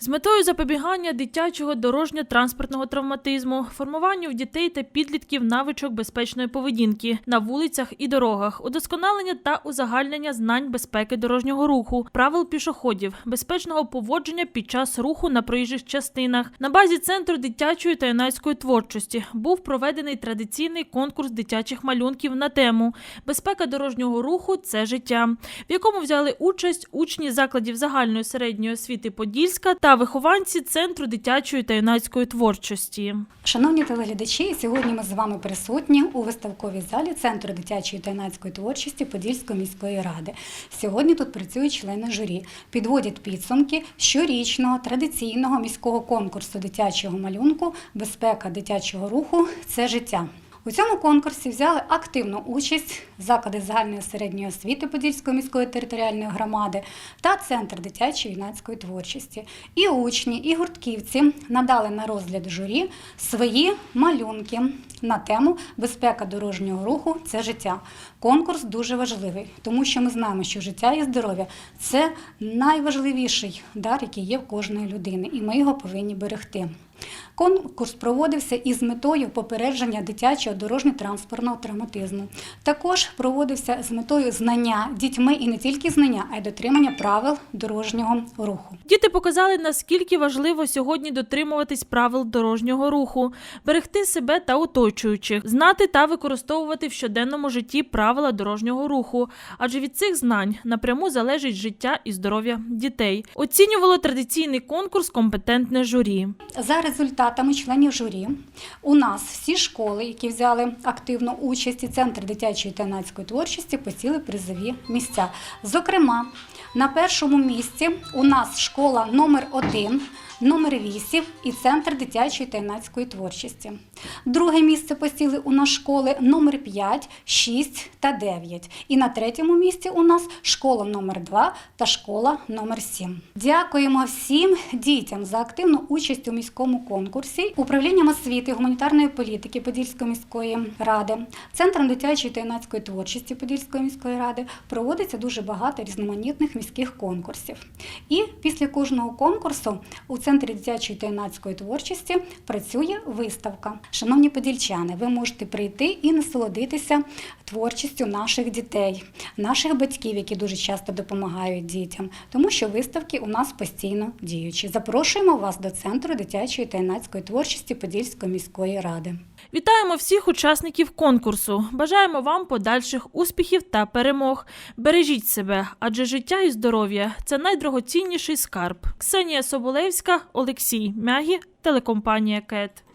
З метою запобігання дитячого дорожньо-транспортного травматизму, формуванню в дітей та підлітків навичок безпечної поведінки на вулицях і дорогах, удосконалення та узагальнення знань безпеки дорожнього руху, правил пішоходів, безпечного поводження під час руху на проїжджих частинах. На базі центру дитячої та юнацької творчості був проведений традиційний конкурс дитячих малюнків на тему Безпека дорожнього руху це життя, в якому взяли участь учні закладів загальної середньої освіти Подільська та вихованці центру дитячої та юнацької творчості. Шановні телеглядачі, сьогодні ми з вами присутні у виставковій залі Центру дитячої та юнацької творчості Подільської міської ради. Сьогодні тут працюють члени журі, підводять підсумки щорічного традиційного міського конкурсу дитячого малюнку Безпека дитячого руху це життя. У цьому конкурсі взяли активну участь заклади загальної середньої освіти Подільської міської територіальної громади та Центр дитячої юнацької творчості. І учні, і гуртківці надали на розгляд журі свої малюнки на тему Безпека дорожнього руху це життя. Конкурс дуже важливий, тому що ми знаємо, що життя і здоров'я це найважливіший дар, який є в кожної людини, і ми його повинні берегти. Конкурс проводився із метою попередження дитячого дорожньо-транспортного травматизму. Також проводився з метою знання дітьми і не тільки знання, а й дотримання правил дорожнього руху. Діти показали, наскільки важливо сьогодні дотримуватись правил дорожнього руху, берегти себе та оточуючих, знати та використовувати в щоденному житті правила дорожнього руху, адже від цих знань напряму залежить життя і здоров'я дітей. Оцінювало традиційний конкурс компетентне журі. За результатами членів журі, у нас всі школи, які взяли активну участь і центр дитячої та юнацької творчості, посіли призові місця. Зокрема, на першому місці у нас школа номер 1 номер 8 і центр дитячої та юнацької творчості. Друге місце посіли у нас школи номер 5, 6 та 9. І на третьому місці у нас школа номер 2 та школа номер 7. Дякуємо всім дітям за активну участь у міському конкурсі. Управлінням освіти гуманітарної політики Подільської міської ради, центром дитячої та юнацької творчості Подільської міської ради проводиться дуже багато різноманітних міських конкурсів. І після кожного конкурсу у центрі дитячої та юнацької творчості працює виставка. Шановні подільчани, ви можете прийти і насолодитися творчістю наших дітей, наших батьків, які дуже часто допомагають дітям, тому що виставки у нас постійно діючі. Запрошуємо вас до центру дитячої та юнацької творчості Подільської міської ради. Вітаємо всіх учасників конкурсу. Бажаємо вам подальших успіхів та перемог. Бережіть себе, адже життя і здоров'я це найдрагоцінніший скарб. Ксенія Соболевська, Олексій Мягі, телекомпанія КЕТ.